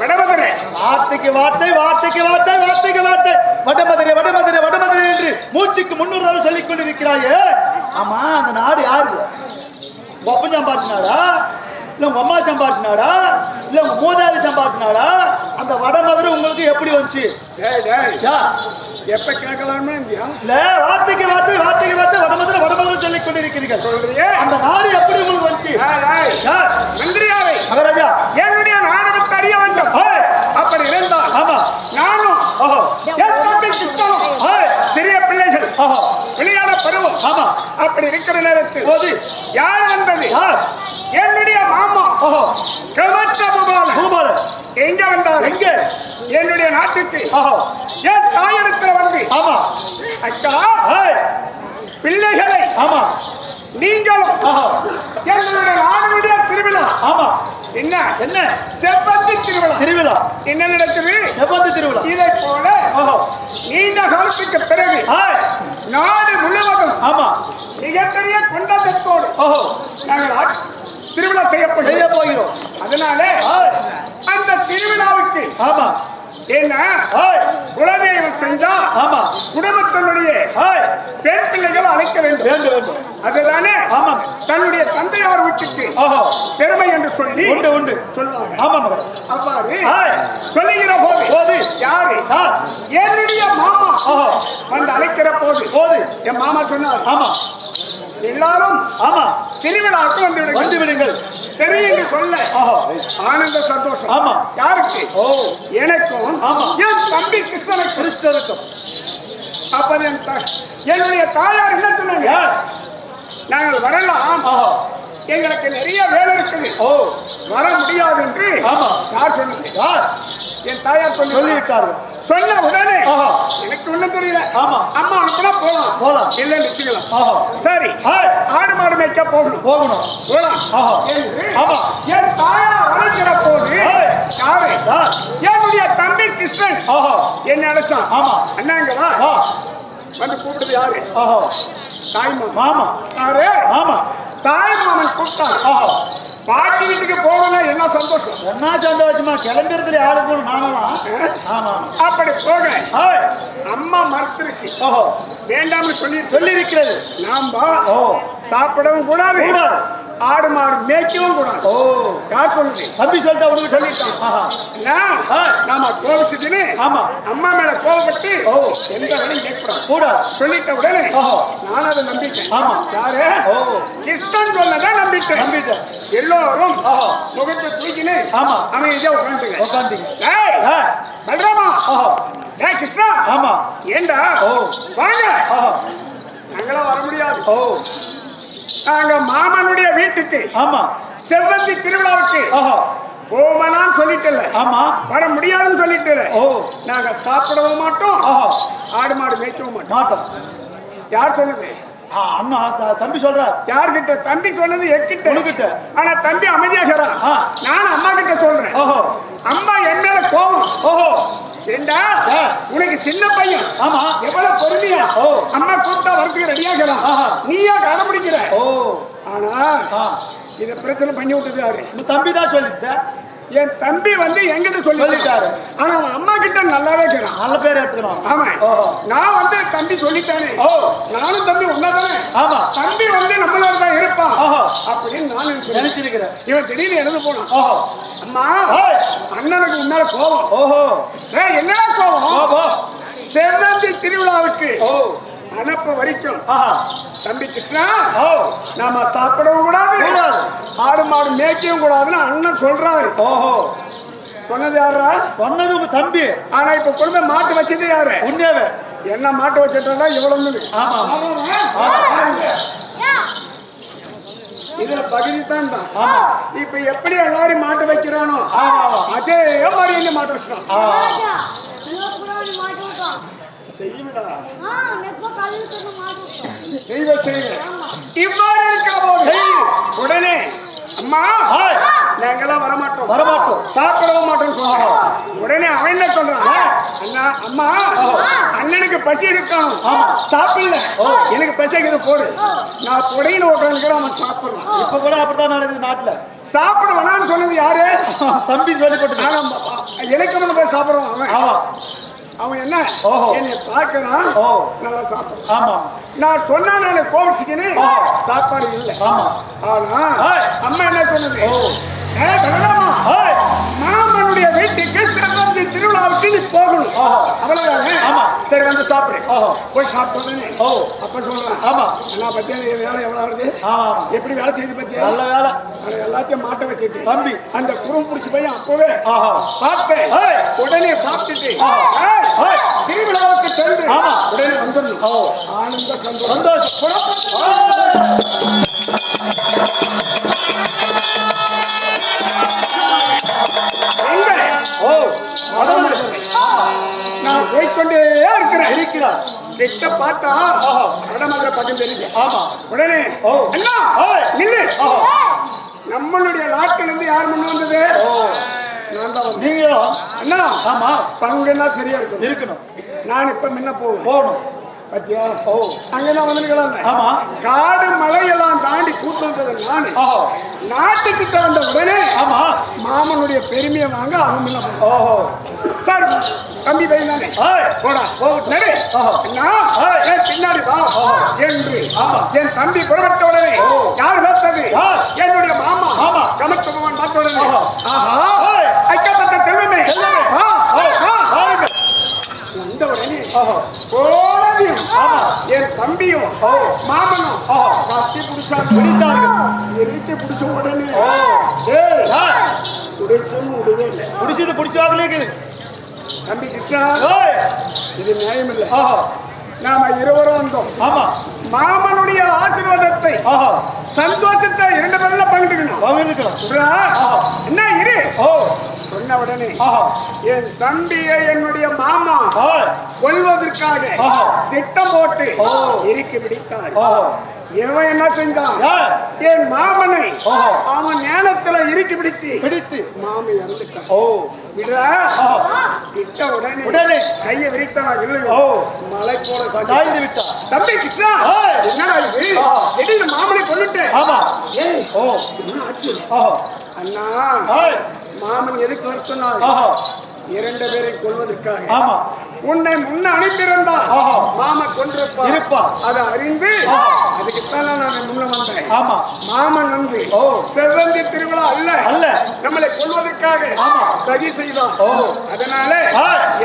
வடமதுரை. வார்த்தைக்கு வார்த்தை வார்த்தைக்கு வார்த்தை வார்த்தைக்கு வார்த்தை. வடமதுரை வடமதுரை வடமதுரை என்று மூச்சுக்கு முன்னூறு தடவை சொல்லிக் கொண்டிருக்கிறாயே. ஆமா அந்த நாடு யாருது? அப்பன் சம்பாரிச்சினாடா இல்ல உங்க அம்மா சம்பாரிச்சினாடா இல்ல உங்க மூதாதி சம்பாரிச்சினாடா அந்த வடமதுரை உங்களுக்கு எப்படி வந்துச்சு? எப்ப இருந்தியா? இல்ல வார்த்தைக்கு வார்த்தை வார்த்தைக்கு வார்த்தை வடமதுரை வடமதுரை சொல்லிக் கொண்டிருக்கிறீர்கள். அந்த நாடு எப்படி உங்களுக்கு வந்துச்சு? மந்திரியாவை. மகாராஜா. என்னுடைய நாடகத்தை அறிய வேண்டும் ஏய், அப்படி இருந்தால் ஆமா நானும் ஓஹோ என் தம்பி கிருஷ்ணனும் ஏய், சிறிய பிள்ளைகள். விளையாட பருவம். ஆமா. அப்படி இருக்கிற நேரத்தில் போது. யார் வந்தது? என்னுடைய மாமா. ஓஹோ கவச்ச பூபாலன். எங்க வந்தார்? எங்க? என்னுடைய நாட்டுக்கு. என் தாயிடத்துல வந்து? ஆமா. அக்கா பிள்ளைகளை ஆமா. நீங்களும் என்னுடைய நாடுடைய திருவிழா ஆமா. என்ன? என்ன? செவ்வந்தி திருவிழா. திருவிழா. என்ன நடக்குது? செவ்வந்தி திருவிழா. இதை போல நீண்ட காலத்துக்கு பிறகு நாடு முழுவதும் ஆமா. மிகப்பெரிய கொண்டாட்டத்தோடு நாங்கள் திருவிழா செய்ய செய்யப்படுகிறோம் போகிறோம். அதனால அந்த திருவிழாவுக்கு ஆமா. ஏய் குலதெய்வம் செஞ்சா ஆமா. குடும்பத்தினுடைய பெண் பிள்ளைகள் அழைக்க வேண்டும். அதுதானே? ஆமாம் தன்னுடைய தந்தையார் வீட்டுக்கு பெருமை என்று சொல்லி உண்டு உண்டு. சொல்லுவாங்க ஆமா மகன் அவ்வாறு சொல்லுகிற போது போது. யாரு? என்னுடைய மாமா வந்து அழைக்கிற போது போது. என் மாமா சொன்னார் ஆமா. எல்லாரும் ஆமா. திருவிழாவுக்கு வந்து வந்து விடுங்கள் சரி என்று சொல்ல ஆனந்த சந்தோஷம். ஆமா. யாருக்கு? ஓ. எனக்கும் ஆமா. என் தம்பி கிருஷ்ணனுக்கு கிறிஸ்தருக்கும் அப்ப என்னுடைய தாயார் என்ன சொன்னாங்க? நாங்கள் வரலாம். எங்களுக்கு நிறைய வேலை இருக்குது. ஓ. வர முடியாது என்று ஆமா. யார் சொன்னது யார்? என் தாயார் சொல்லி சொல்லிவிட்டார்கள். சொன்ன உடனே. எனக்கு ஒண்ணும் தெரியல ஆமா. அம்மா அனுப்புனா போலாம் போலாம். இல்ல நிச்சுக்கலாம் சரி. ஆடு மாடு மேய்க்க போகணும். போகணும். என்று ஆமா. என் தாயார் அழைக்கிற போது. யாரு? என்னுடைய தம்பி கிருஷ்ணன். என்ன அழைச்சான். ஆமா. அண்ணாங்க வா ஆ வந்து கூப்பிடுது யாரு? ஓஹோ தாய் மாமா. மாமா. யாரு? ஆமா. தாய் மாமன் கூப்பிட்டான் ஓஹோ பாட்டி வீட்டுக்கு போகணும்னா என்ன சந்தோஷம்? ஒன்னா சந்தோஷமா? கிளம்பிறதுல ஆளுக்கு நானலாம் ஆமா. அப்படி போக. அம்மா மறுத்துருச்சு. ஓஹோ. வேண்டாம்னு சொல்லி சொல்லியிருக்கிறது. நாம ஓ சாப்பிடவும் கூடாது. ஆடு மாடு மேய்க்கவும் கூடாது. ஓ. யார் சொல்லுது? தம்பி சொல்லிட்டா உனக்கு சொல்லிட்டான். நாம கோபிச்சுட்டுன்னு ஆமா. அம்மா மேல கோபப்பட்டு ஓ. எந்த வேலையும் கேட்கக்கூடாது கூடாது சொல்லிட்ட உடனே ஓஹோ. நான் அதை நம்பிட்டேன். ஆமா. யாரு? ஓ. கிருஷ்ணன் சொன்னதான் நம்பிட்டேன். நம்பிட்டேன். எல்லோரும். முகத்தை தூக்கினு ஆமா. அமைதியா உட்காந்துங்க உட்காந்தீங்க பல்ராமா. ஏய் கிருஷ்ணா. ஆமா. ஏண்டா? ஓ. வாங்க. நாங்களாம் வர முடியாது. ஓ. நாங்க மாமனுடைய வீட்டுக்கு ஆமா. செவ்வந்தி திருவிழாவுக்கு போவனான்னு சொல்லிட்டல ஆமா. வர முடியாதுன்னு சொல்லிட்டல ஓ. நாங்க சாப்பிடவும் மாட்டோம். ஆடு மாடு மேய்க்கவும் மாட்டோம். யார் சொன்னது? அண்ணா தம்பி சொல்றார். யார்கிட்ட? தம்பி சொன்னது எக்கிட்ட உனக்கிட்ட. ஆனா தம்பி அமைதியாகிறான் ஆ. நான் அம்மா கிட்ட சொல்றேன். ஓஹோ. அம்மா என் மேல கோபம் ஓஹோ. ஏண்டா. உனக்கு சின்ன பையன். ஆமா. எவ்வளவு பொறுமையா? ஓ. அம்மா கூப்பிட்டா வரதுக்கு ரெடியாகிறான் ஆஹா. நீயா கடைபிடிக்கிற ஓ. ஆனா இத பிரச்சனை பண்ணி விட்டது யாரு? தம்பி தான் சொல்லிட்ட என் தம்பி வந்து எங்கிட்ட சொல்லி சொல்லிட்டாரு. ஆனா அவன் அம்மா கிட்ட நல்லாவே இருக்கிறான் நல்ல பேர் எடுத்துக்கணும். ஆமா. நான் வந்து தம்பி சொல்லிட்டானே. ஓ. நானும் தம்பி ஒன்னா தானே ஆமா. தம்பி வந்து நம்மளோட தான் இருப்பான். ஓஹோ. அப்படின்னு நான் நினைச்சிருக்கிறேன். இவன் திடீர்னு எழுந்து போனான். ஓஹோ. அம்மா. அண்ணனுக்கு உன்னால கோபம் ஓஹோ. ஏய், என்ன கோபம் செவ்வந்தி திருவிழாவுக்கு. ஓ. அனுப்ப வரைக்கும். ஆஹா. தம்பி கிருஷ்ணா ஓ. நாம சாப்பிடவும் கூடாது. ஆடு மாடு மேய்க்கவும் கூடாதுன்னு அண்ணன் சொல்றாரு. ஓஹோ. சொன்னது யாரா சொன்னது உங்க தம்பி. ஆனா இப்ப கொண்டு மாட்டு வச்சது யாரு? உண்மையாவே. என்ன மாட்டு வச்சுட்டா இவ்வளவு ஆமா. இதுல பகுதி தான். தான் இப்ப எப்படி எல்லாரும் மாட்டு வைக்கிறானோ அதே மாதிரி மாட்டு வச்சிட்டான் ஆ ராஜா, இவன் கூட ஒரு மாட்டு விட்டான். செய்யுடா ஆ, நெப்ப கல்லுல தூக்கி மாட்டு விட்டான். செய்வ செய்வ. இவ்வாறு இருக்கிற போது உடனே அம்மா. நாங்கெல்லாம் வரமாட்டோம். வரமாட்டோம். சாப்பிடவும் மாட்டோம்னு சொல்றான் உடனே அவன் என்ன சொல்றான்? அண்ணா அம்மா அண்ணனுக்கு பசி இருக்கான் சாப்பிடல. எனக்கு பசிக்குது போடு. நான் புடையில உட்காந்துக்கிறேன் அவன் சாப்பிடுறான். இப்ப கூட அப்படித்தான் நடக்குது நாட்டுல. சாப்பிட வேணாம்னு சொன்னது யாரு? தம்பி சொல்லிப்பட்டு ஆனா, இலக்கணம் போய் சாப்பிடுறான் அவன். அவன் என்ன. என்னை பார்க்கறான். நல்லா சாப்பிடுறான் ஆமா. நான் சொன்னா நான் கோவிச்சுக்கின்னு சாப்பாடு இல்லை. ஆமா. ஆனா. அம்மா என்ன சொன்னது? ஓ. ஏய், பலராமா, மாமனுடைய வீட்டுக்கு சிறந்த திருவிழாவுக்கு நீ போகணும். அவ்வளவுதானே ஆமா. சரி வந்து சாப்பிடு. போய் சாப்பிட்டோன்னே ஓ. அப்ப சொல்றேன் ஆமா. அண்ணா பத்தியா வேலை எவ்வளவு ஆமா. எப்படி வேலை செய்து பத்தியா நல்ல வேலை எல்லாத்தையும் மாட்ட வச்சுட்டு தம்பி. அந்த குறும் பிடிச்சி போய் அப்பவே ஏய். உடனே சாப்பிட்டுட்டு. திருவிழாவுக்கு சென்று ஆமா. உடனே வந்துடணும். ஆனந்த சந்தோஷம் சந்தோஷம் நான் போய்க்கொண்டே இருக்கிறேன் இருக்கிறார் கிட்ட பார்த்தா ஆஹா. வடமதுரை பக்கம் தெரியுது ஆமா உடனே ஓ. அண்ணா ஏய். நில்லு நம்மளுடைய நாட்டில இருந்து யார் முன்ன வந்தது ஓ நான் தான் வந்தேன் நீங்க அண்ணா ஆமா பங்குன்னா சரியா இருக்கும் இருக்கணும் நான் இப்ப முன்ன போவேன் போகணும் பத்தியா? ஓ அங்கதான் வந்துருக்கலாம் ஆமா. காடு மலையெல்லாம் தாண்டி கூட்டு வந்தது நானு. ஆஹா நாட்டுக்கிட்ட வந்த உடனே ஆமா. மாமனுடைய பெருமையை வாங்க போனான். ஓஹோ. சார் தம்பி பையன் தானே? போடா போகட்டும். நடு. ஏய், பின்னாடி வா. என்று. என் தம்பி புறப்பட்ட உடனே ஓ. யார் பார்த்தது? என்னுடைய மாமா. ஆமா. கமத்த பகவான் பார்த்த உடனே ஆஹா. ஐக்கப்பட்ட செல்வமே செல்வமே. வா, ஏய், வா. வாருங்கள். ஆஹா. கோலவியும். என் தம்பியும். மாமனும். கத்தி பிடிச்சாங்க பிடித்தார்கள். எரித்து பிடிச்ச உடனே. உடைச்சலும் உடவே இல்லை. பிடிச்சது பிடிச்சவாங்களே இருக்குது தம்பி கிருஷ்ணா இது நியாயம் இல்லை நாம இருவரும் வந்தோம். ஆமா. மாமனுடைய ஆசீர்வாதத்தை சந்தோஷத்தை இரண்டு பேர்ல பங்கிட்டுக்கணும் பகிர்ந்துக்கலாம். என்ன இரு? ஓ. சொன்ன உடனே என் தம்பியை என்னுடைய மாமா ஆஹா. திட்டம் போட்டு. இறுக்கி பிடித்தார். இவன் என்ன செஞ்சான்? என் மாமனை. அவன் நேரத்துல இறுக்கி பிடிச்சு பிடித்து. மாமி இறந்துட்டான். ஓ. விடுறா. கிட்ட உடனே உடனே. கையை விரித்தானா இல்லையோ. மலை போல சாய்ந்து விட்டார் தம்பி கிருஷ்ணா ஏய். என்னடா இது? ஆ. திடீர்னு மாமனை கொண்டுட்டு ஆமா. ஏய் ஓ. என்ன ஆச்சு? அண்ணா மாமன் எதுக்கு வர சொன்னார்? இரண்டு பேரை கொல்வதற்காக. ஆமா. உன்னை முன்ன அனுப்பியிருந்தா ஆஹா. மாமா கொண்டிருப்பார் இருப்பார். அதை அறிந்து. அதுக்குத்தான் நான் முன்ன வந்தேன் ஆமா மாமன் வந்து ஓ. செவ்வந்தி திருவிழா அல்ல அல்ல. நம்மளை கொல்வதற்காக ஆமா. சதி செய்தான் ஓ. அதனால.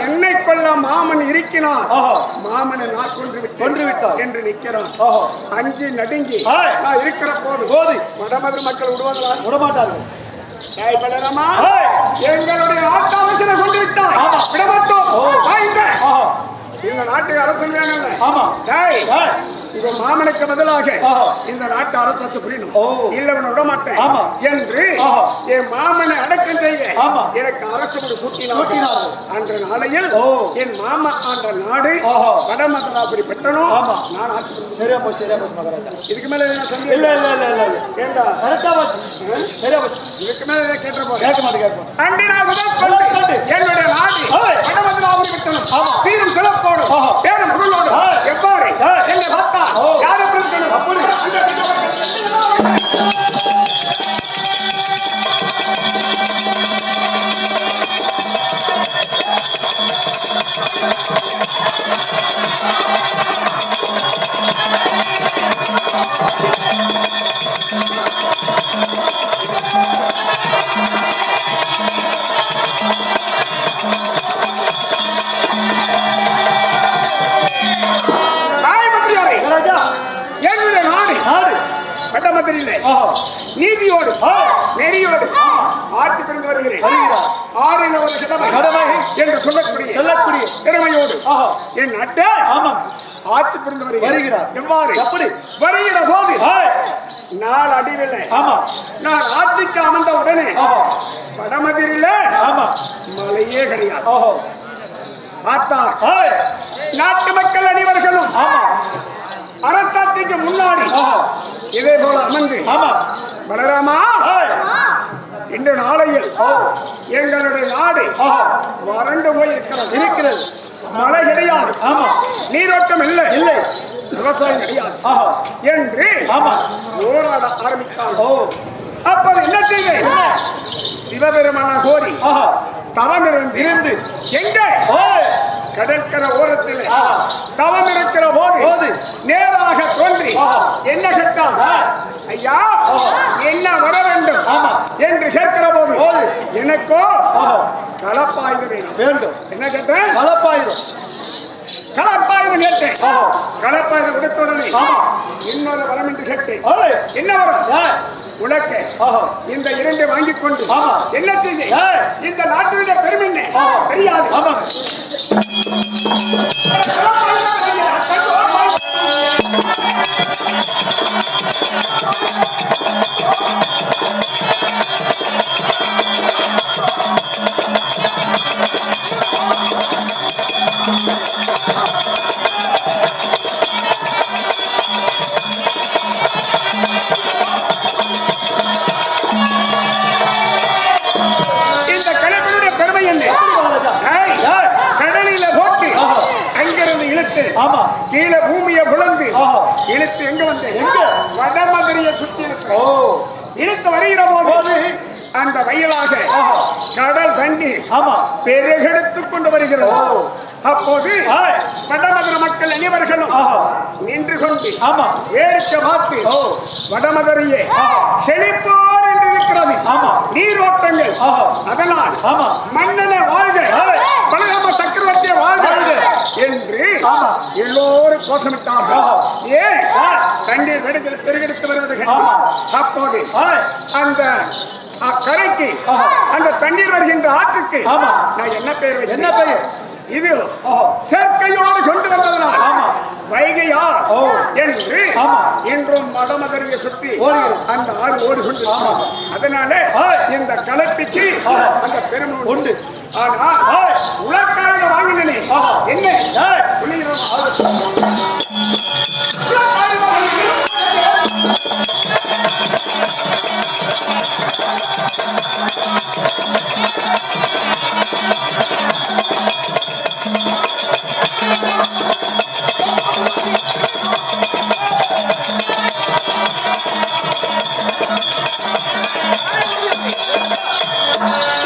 என்னை கொல்ல மாமன் இருக்கிறார் ஆஹா. மாமனை நான் கொன்று விட்டேன் கொன்று விட்டார். என்று நிற்கிறான் ஓஹோ அஞ்சு நடுங்கி. நான் இருக்கிற போது போது வடமதுரை மக்கள் விடுவாங்களா விடமாட்டார்கள் எங்களுடைய ஆட்டாமசனை கொண்டு விட்டார் ஆமா. விடமாட்டோம். இந்த நாட்டுக்கு அரசன் வேணும்ல ஆமா. உங்க மாமனுக்கு பதிலாக. இந்த நாட்டு அரசாட்சி புரியணும். இல்ல விட மாட்டேன். என்று. என் மாமனை அடக்கம் செய்ய. எனக்கு அரசு சூட்டினார். அன்ற நாளையில். என் மாமா ஆண்ட நாடு ஆஹா. வடமதலாபுரி பெற்றனும். நான் ஆட்சி. சரியா போச்சு சரியா போச்சு மகாராஜா இதுக்கு மேல என்ன சந்தேகம் இல்ல இல்ல இல்ல இல்ல ஏண்டா கரெக்டா போச்சு சரியா போச்சு இதுக்கு மேல கேட்ட போறேன் கேட்க மாட்டேன் கேட்க மாட்டேன் அண்டினா முதல் கொண்டு. என்னுடைய நாடு ஏய். வடமதுலாபுரி பெற்றனும். சீரும் சிறப்போடு ஆஹா. பேரும் புகழோடு ஏய். எவ்வாறு ஏய். என்னை பார்த்தா ஆஹா. நீதியோடு நெறியோடு ஆட்சி புரிந்து வருகிறேன். ஆறில் ஒரு கடமை கடமை. என்று சொல்லக்கூடிய சொல்லக்கூடிய திறமையோடு என் நாட்டை ஆமாம். ஆட்சி புரிந்து வருகிறார். எவ்வாறு? எப்படி? வருகிற போது நாள் அடிவில்லை. ஆமா. நான் ஆட்சிக்கு அமர்ந்த உடனே ஆஹா. வடமதுரையில ஆமா. மழையே கிடையாது. ஓஹோ பார்த்தார். நாட்டு மக்கள் அனைவர்களும் அரசாட்சிக்கு முன்னாடி இதே போல அமர்ந்து. ஆமா. பலராமா? இன்று நாளையில் எங்களுடைய நாடு. வறண்டு போய் இருக்கிறது. இருக்கிறது மழை கிடையாது. ஆமா. நீரோட்டம் இல்லை. இல்லை. விவசாயம் கிடையாது. என்று ஆமா. போராட ஆரம்பித்தார். ஓ. அப்போது என்ன செய்து சிவபெருமான கோரி தவம் இருந்து. எங்கே? கடற்கரை ஓரத்தில். தவம் இருக்கிற போது. நேராக தோன்றி. என்ன கேட்டார் ஆ. ஐயா என்ன வர வேண்டும். என்று கேட்கிற போது. எனக்கோ வேணும். வேண்டும். என்ன கேட்டேன்? கலப்பாயுதம். களப்பாயுதம் கேட்டேன். ஆஹா. களப்பாயுதம் கொடுத்த உடனே இன்னொரு வரம் என்று கேட்டேன். என்ன வரம்? உலக்க ஆஹா இந்த இரண்டை வாங்கிக் கொண்டு. என்ன செய்தி. இந்த நாட்டினுடைய பெருமை என்ன. தெரியாது ஆமாங்க கீழே பூமியை ஆஹா. இழுத்து எங்க வந்து எங்க? வடமதுரையை சுத்தி இழுத்து இழுத்து வருகிற போது. அந்த வயலாக. கடல் தண்ணி ஆமா பெருகெடுத்துக் கொண்டு வருகிறது. அப்போது. வடமதுரை மக்கள் அனைவர்களும் நின்று கொண்டு ஆமா வேடிக்கை பார்த்து. வடமதுரையே ஆஹா. இருக்கிறது ஆமா. நீரோட்டங்கள். அதனால் ஆமா மன்னனை வாழ்க ஏய். பலராம சக்கரவர்த்தியை வாழ்க. என்று. எல்லோரும் கோஷமிட்டார்கள். ஏன். தண்ணீர் வெடித்து பெருகெடுத்து வருவது. அப்போது அந்த கரைக்கு. அந்த தண்ணீர் வருகின்ற ஆற்றுக்கு. நான் என்ன பெயர்? என்ன பெயர் இது. சேர்க்கையோடு கொண்டு வந்ததனால் ஆமா. வைகையா. என்று ஆமா. இன்றும் மடமதறிய சுற்றி. அந்த ஆறு ஓடி கொண்டு ஆமா. அதனால. இந்த கலப்பிக்கு. அந்த பெருமை உண்டு. ஆனா ஆய். உலக்காரங்க வாங்கினே. என்ன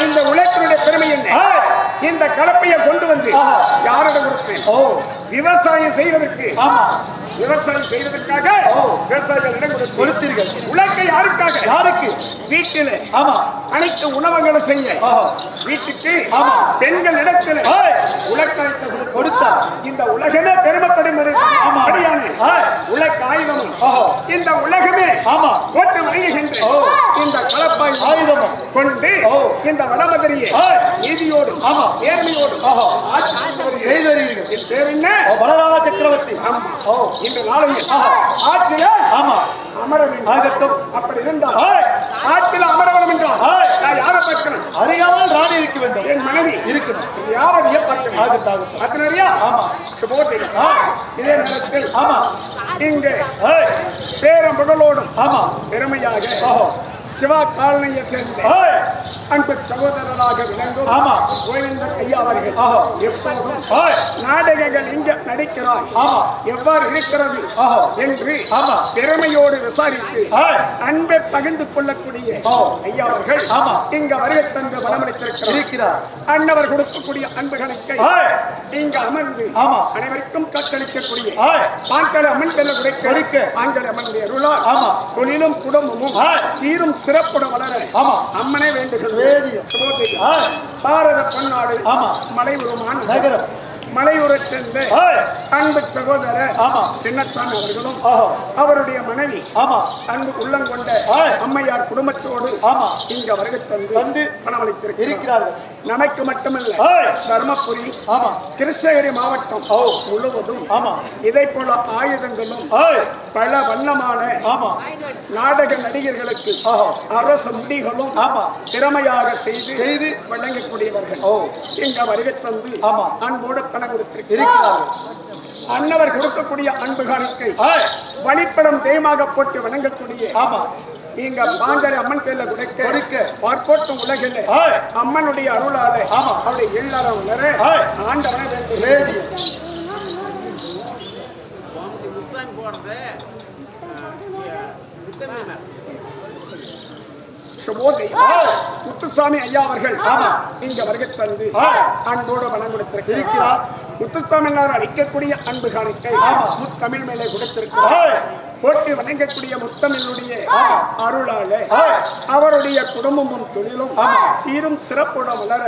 இந்த உலகத்தினுடைய பெருமை என்ன? இந்த கலப்பையை கொண்டு வந்து ஆஹா. யாரிடம் கொடுப்பேன்? விவசாயம் செய்வதற்கு ஆமா. விவசாயம் செய்வதற்காக ஓ. விவசாயிகளிடம் கொடுத்து கொடுத்தீர்கள். உலக்கை யாருக்காக? யாருக்கு? வீட்டில். ஆமா. அனைத்து உணவுகளை செய்ய. வீட்டுக்கு ஆமா. பெண்கள் இடத்துல. உலக்காயத்தை கொடுத்து. கொடுத்தார். இந்த உலகமே பெருமைப்படும் ஆஹா. இந்த உலகமே ஆமா. போட்டு வணங்குகின்ற ஓ. இந்த கலப்பாய் ஆயுதமும். கொண்டு. இந்த வடமதுரையை ஏய். நீதியோடும் ஆமா. ஆட்சி செய்து வருகிறீர்கள். பேர் என்ன? பலராம சக்கரவர்த்தி. இந்த ஆஹா. ஆற்றில ஆமா அமர வேண்டும் ஆகட்டும். அப்படி இருந்தால். ஆற்றில அமர வேண்டும் என்றால். நான் யாரை பார்க்கணும் அறியாமல் ராணி இருக்க வேண்டும் என் மனைவி இருக்கணும் யாவதையே பார்க்கணும் ஆகட்டும் ஆகட்டும் அத்தனையா ஆமா. சுபோதயம் ஆ. இதே நேரத்தில் ஆமா இங்கு ஏய் பேரம் புகழோடும் ஆமா பெருமையாக சிவா காலனியை சேர்ந்த அன்பு சகோதரராக விளங்கும் ஆமா. கோவிந்தர் ஐயா அவர்கள். எப்போதும் நாடகங்கள் இங்க நடிக்கிறார் ஆமா எவ்வாறு இருக்கிறது. என்று ஆமா. திறமையோடு விசாரித்து அன்பை பகிர்ந்து கொள்ளக்கூடிய. ஐயா அவர்கள் ஆமா. இங்க வருகை தந்து வளமளித்திருக்கிறார் இருக்கிறார் அன்னவர் கொடுக்கக்கூடிய அன்பு கணக்கை ஏய் இங்க அமர்ந்து ஆமா. அனைவருக்கும் காட்சளிக்கக்கூடிய ஏய் பாஞ்சாலி அம்மன் பெல்ல கொடுக்க. பாஞ்சாலி அருளால் ஆமா. தொழிலும் குடும்பமும். சீரும் சிறப்புடன் வளர. ஆமா. அம்மனே. ஏய் பாரத பொன்னாடு. ஆமா. மலையுருமான நகரம். மலையூரைச் சேர்ந்த அன்பு சகோதரர். சின்னச்சாமி அவர்களும் அவருடைய மனைவி அன்பு உள்ளம் கொண்ட. அம்மையார் குடும்பத்தோடு இங்க வருகை தந்து வந்து பணமளித்திருக்கிறார். இருக்கிறார்கள். நமக்கு மட்டுமல்ல. தர்மபுரி கிருஷ்ணகிரி மாவட்டம். முழுவதும் இதை போல ஆயுதங்களும் பல வண்ணமான நாடக நடிகர்களுக்கு அரசு முடிகளும். திறமையாக செய்து செய்து வழங்கக்கூடியவர்கள். இங்க வருகை தந்து. அன்போடு பணம் கொடுத்திருக்கிறார் இருக்கிறார்கள் அன்னவர் கொடுக்கக்கூடிய அன்பு காணிக்கை ஏய் வழிப்படம் தெய்வமாக போட்டு வணங்கக்கூடிய ஆமா இங்க பாஞ்சாலி அம்மன் பேர்ல கொடுக்க கொடுக்க. பார்க்கோட்டும் உலகில். அம்மனுடைய அருளாலே ஆமா. அவருடைய எல்லாரும். ஆண்டவனை வேண்டும் ஆய். முத்துசாமி ஐயா அவர்கள் ஆமா. இங்க வருகை தந்து. அன்போடு வணம் கொடுத்திருக்கிறார் இருக்கிறார். முத்துசாமி எல்லாரும் அளிக்கக்கூடிய அன்பு காணிக்கை. முத்தமிழ் மேலே கொடுத்திருக்கிறார். போட்டி வணங்கக்கூடிய முத்தமிழுடைய அருளாலே. அவருடைய குடும்பமும் தொழிலும். சீரும் சிறப்போட வளர.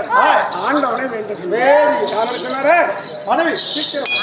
ஆண்டவனை வேண்டும் மனைவி சீக்கிரம்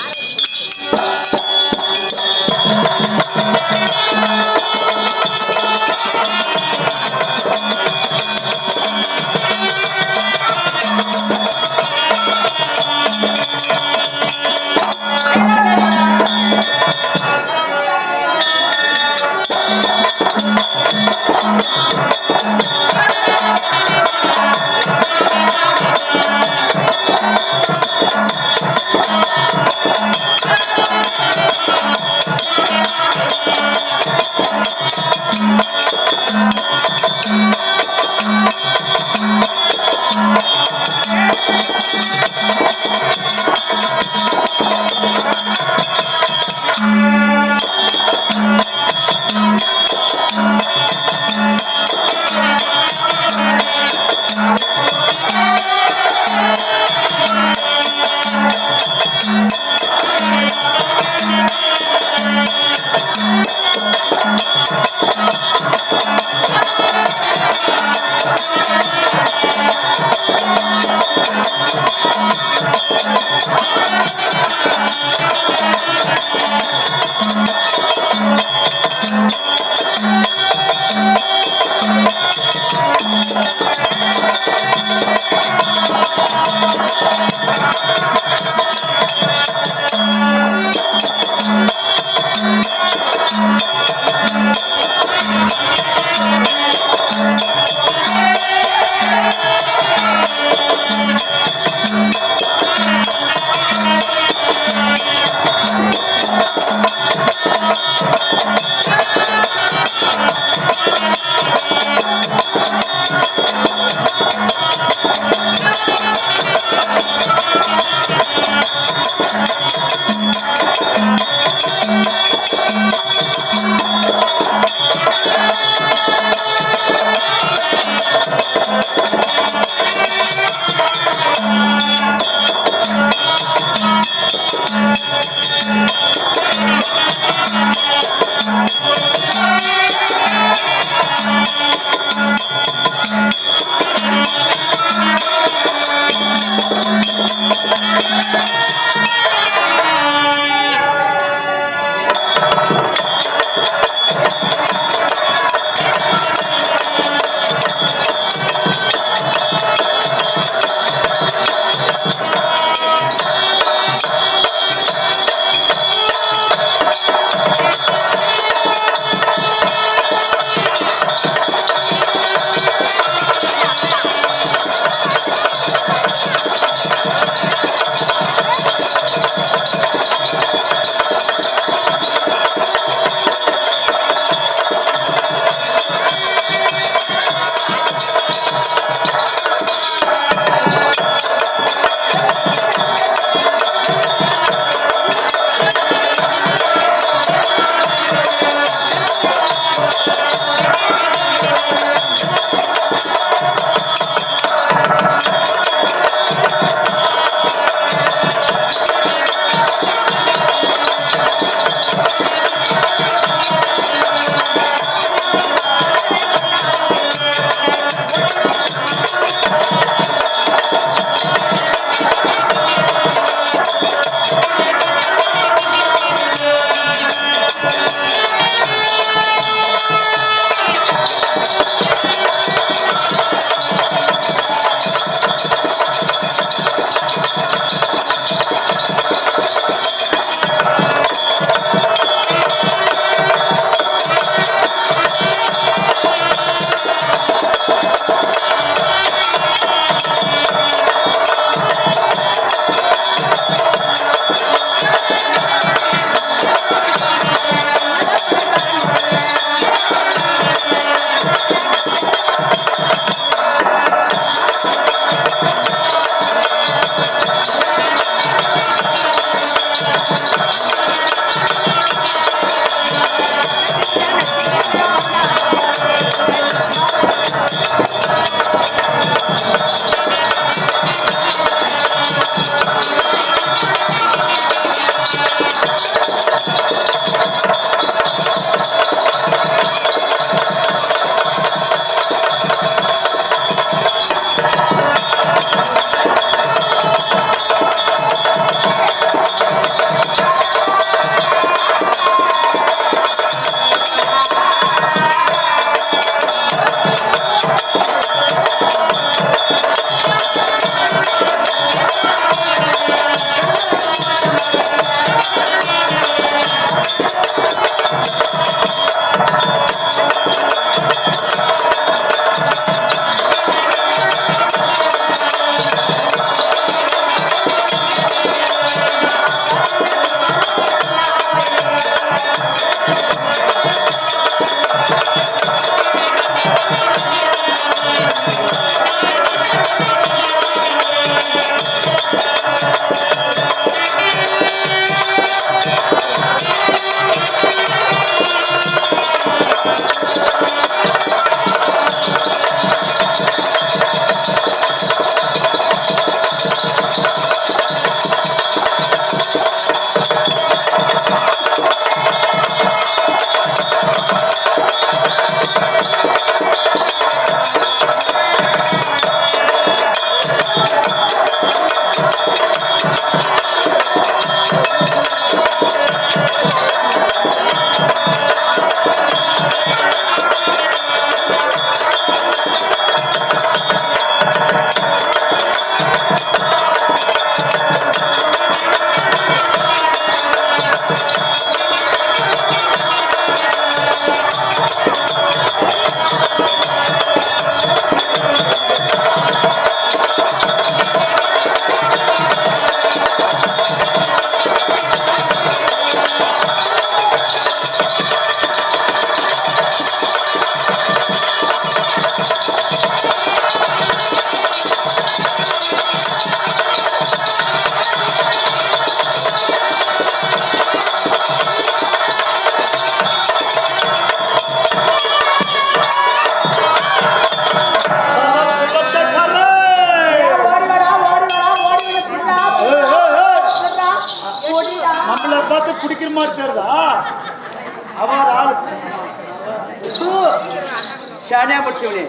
முடிச்சவனே.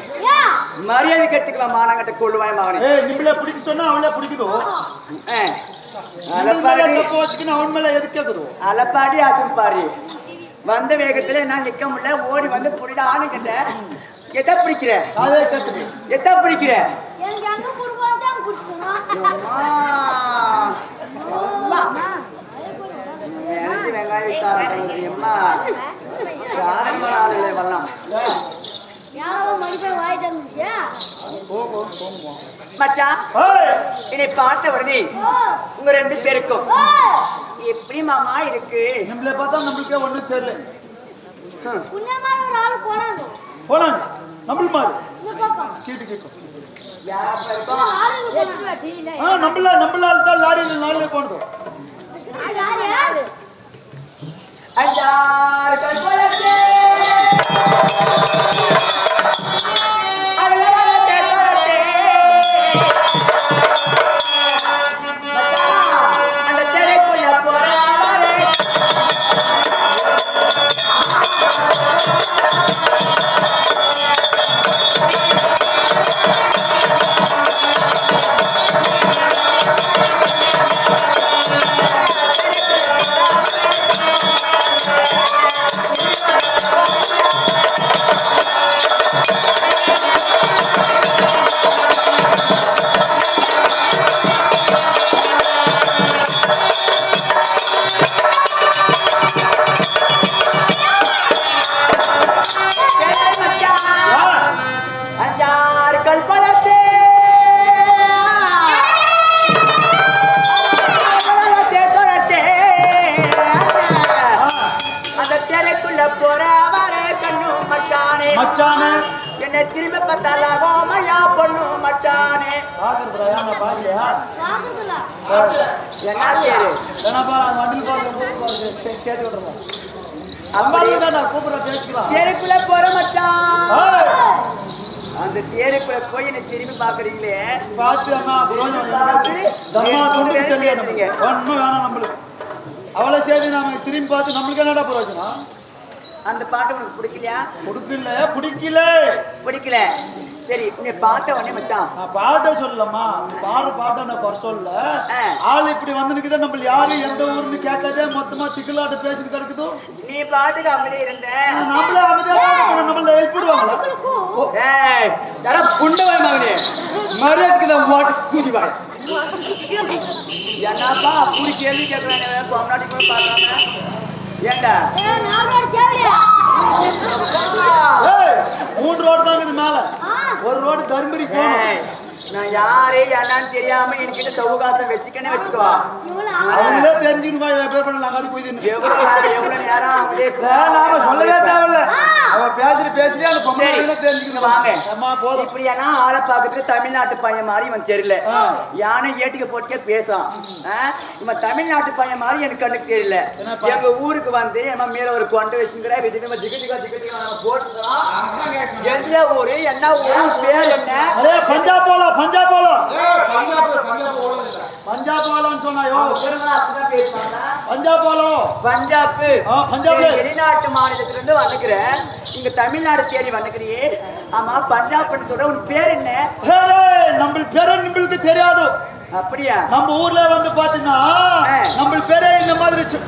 மரியாதை கட்டுக்கலாம் மானங்கட்ட கொள்ளுவாய் மகனே. ஏய் நிம்மளே பிடிக்க சொன்னா அவளே பிடிக்குதோ? அலப்பாடி. அவன் மேல எது கேக்குதோ? அலப்பாடி அதுவும் பாரு. வந்த வேகத்துல நான் நிக்க முடியல ஓடி வந்து புடிடா ஆணு கிட்ட. எதை பிடிக்கிற? எதை பிடிக்கிற? எனக்கு வெங்காயம் சாதகமான ஆளுகளை வரலாம். மச்சான் என்னை பார்த்த உடனே உங்க ரெண்டு பேருக்கும் எப்படி மாமா இருக்கு? நம்மளே பார்த்தா நம்மளுக்கே ஒண்ணும் தெரியல. ஹம். உன்ன மாதிரி ஒரு ஆளு போனாங்க. போனாங்க. நம்மள மாதிரி. இந்த பக்கம். கீட்டு கேட்கும். நம்மள நம்மளால தான் லாரியில நாளிலே போனது. யாரு? அஞ்சாறு அந்த தேருக்குள்ள போய் என்னை திரும்பி பாக்குறீங்களே பார்த்து இல்லை. பார்த்து வேணாம் நம்மளுக்கு. அவளை சேர்த்து நாம திரும்பி பார்த்து நம்மளுக்கு என்னடா புரோஜனம் அந்த பாட்டு உனக்கு பிடிக்கலையா? பிடிக்கல பிடிக்கல. பிடிக்கல. சரி உன்னை பார்த்த உடனே மச்சான். நான் பாட்டே சொல்லலம்மா. பாடுற பாட்டை நான் குறை சொல்லல. ஆ. ஆள் இப்படி வந்து நிக்குது நம்ம யாரு எந்த ஊர்னு கேட்காதே மொத்தமா திக்கலாட்ட பேசிட்டு கிடக்குதோ? நீ பாட்டுக்கு அமைதியா இருந்த. நம்மளே அமைதியா நம்மள எழுப்பிடுவாங்களா? ஏய் யாரா புண்டவாய் மகனே. மரியாதைக்கு தான் ஓட்டு கூதி வாய். என்னப்பா அப்படி கேள்வி கேட்கறானே பொம்னாடி போய் பார்க்கறாங்க ஏண்டா? மூணு ரோடு தாங்க இது மேல. ஒரு ரோடு தருமபுரி போகணும். நான் யாரு என்னன்னு தெரியாம என்கிட்ட சவுகாசம் வச்சுக்கனே வச்சுக்கோ. அவங்களே தெரிஞ்சுக்கணும் போய் பேர் பண்ணலாம் போய். எவ்வளவு நேரம், அவங்களே சொல்லவே தேவையில்ல. அவ பேசுற பேசுறே அந்த இங்க தெரிஞ்சுக்கணும் வாங்க அம்மா போதும். இப்படியானா ஆளை தமிழ்நாட்டு பையன் மாதிரி இவன் தெரியல. யானை ஏட்டுக்க போட்டுக்கே பேசுவான்? இவன் தமிழ்நாட்டு பையன் மாதிரி எனக்கு கண்ணுக்கு தெரியல? எங்க ஊருக்கு வந்து எம்ம மேல ஒரு கொண்டை வச்சுங்கிற விஜய் ஜிக ஜிக ஜிக ஜிக நம்ம போட்டுக்கலாம் எந்த ஊரு என்ன ஊரு பேர் என்ன? பஞ்சாப் போலாம் பஞ்சாப் போலாம் ஏய், பஞ்சாப் போலாம்னு சொன்னாயோ? அப்படிதான் பேசுவாங்க பஞ்சாப் போலாம் பஞ்சாப். பஞ்சாப். வெளிநாட்டு மாநிலத்துல இருந்து வந்துக்கிறேன் இங்க தமிழ்நாடு தேடி வந்துக்கிறியே ஆமா பஞ்சாப் சொல்ற உன் பேர் என்ன? நம்ம பேரு நம்மளுக்கு தெரியாது. அப்படியா? நம்ம ஊர்ல வந்து பாத்தீங்கன்னா. நம்ம பேரே இந்த மாதிரி